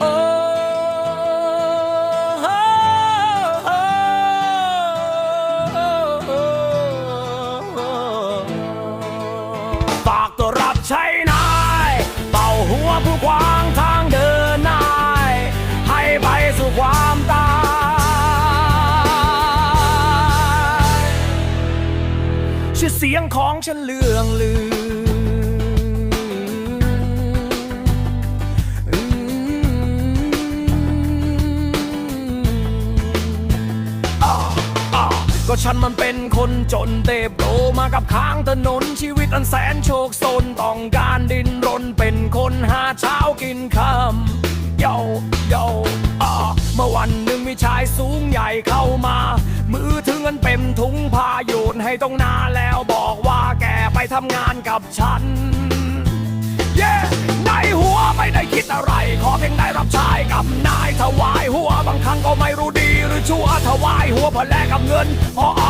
ฝากตัวรับใช้นายเป่าหัวผู้วางทางเดินนาย ให้ไปสู่ความตาย ชื่อเสียงของฉันเลื่องลือ ฉันมันเป็นคนจนเตบโตมากับข้างถนนชีวิตอันแสนโชคโซนต้องการดินรนเป็นคนหาเช้ากินค่ำเยาเยาอ่าเมื่อวันหนึ่งมีชายสูงใหญ่เข้ามา มือถึงเงินเป็นถุงพาโยนให้ตรงหน้าแล้วบอกว่าแกไปทำงานกับฉันเย้ในหัวไม่ได้คิดอะไร ขอเพียงได้รับใช้กับนายถวายหัวบางครั้งก็ไม่รู้ดี รือชั่วถวายหัวพื่อแลกกับเงินอ๋ออ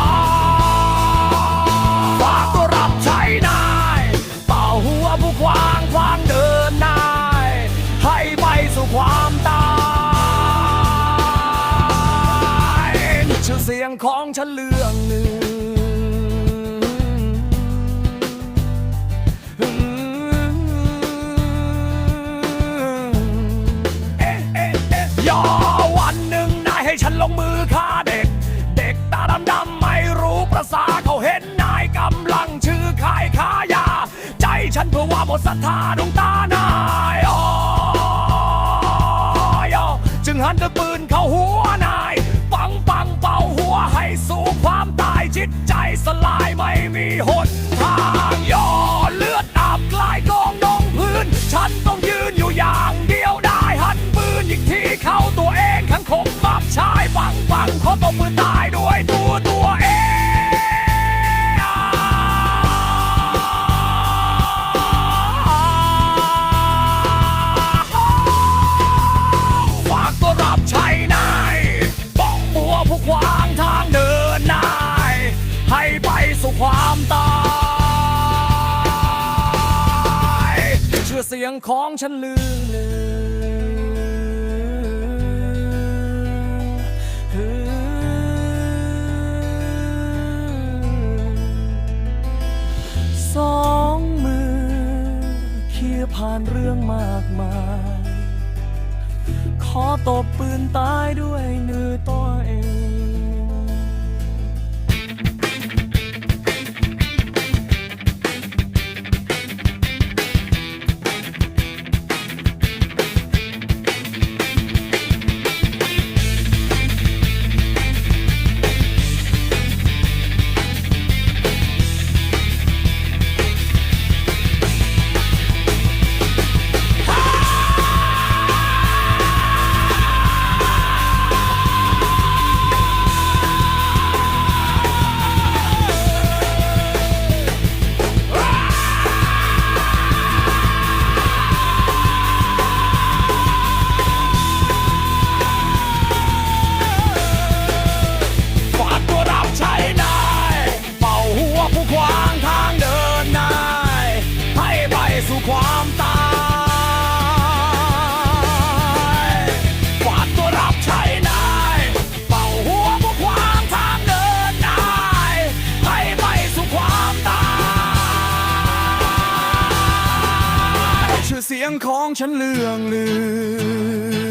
ฝากตัวรับใช้นายเป่าหัวผู้ควางควางเดินนายให้ไปสู่ความตายชื่อเสียงของฉันเรื่องหนึ่งเอ๊ะเอ๊ะเอ๊ะยอ ลงมือฆ่าเด็ก เด็กตาดำดำไม่รู้ประสาเขาเห็นนายกำลังชื่อขายขายา ใจฉันเพื่อว่าหมดศรัทธาดวงตานายอ๋อยอจึงหันตะปืนเข้าหัวนาย ปังปังเป่าหัวให้สู่ความตายจิตใจสลายไม่มีหนทางย่อเลือดอาบกลายกองนองพื้นฉัน บมือตายด้วยตัวตัวเองฝากตัวรับใช้นายป้องบัวผู้ขวางทางเดินนาย ให้ไปสู่ความตาย ชื่อเสียงของฉันลือส คียผ่านเรื่องมากมาย ขอตบปืนตายด้วยมือตัวเอง สียงของฉันเลื่องลือ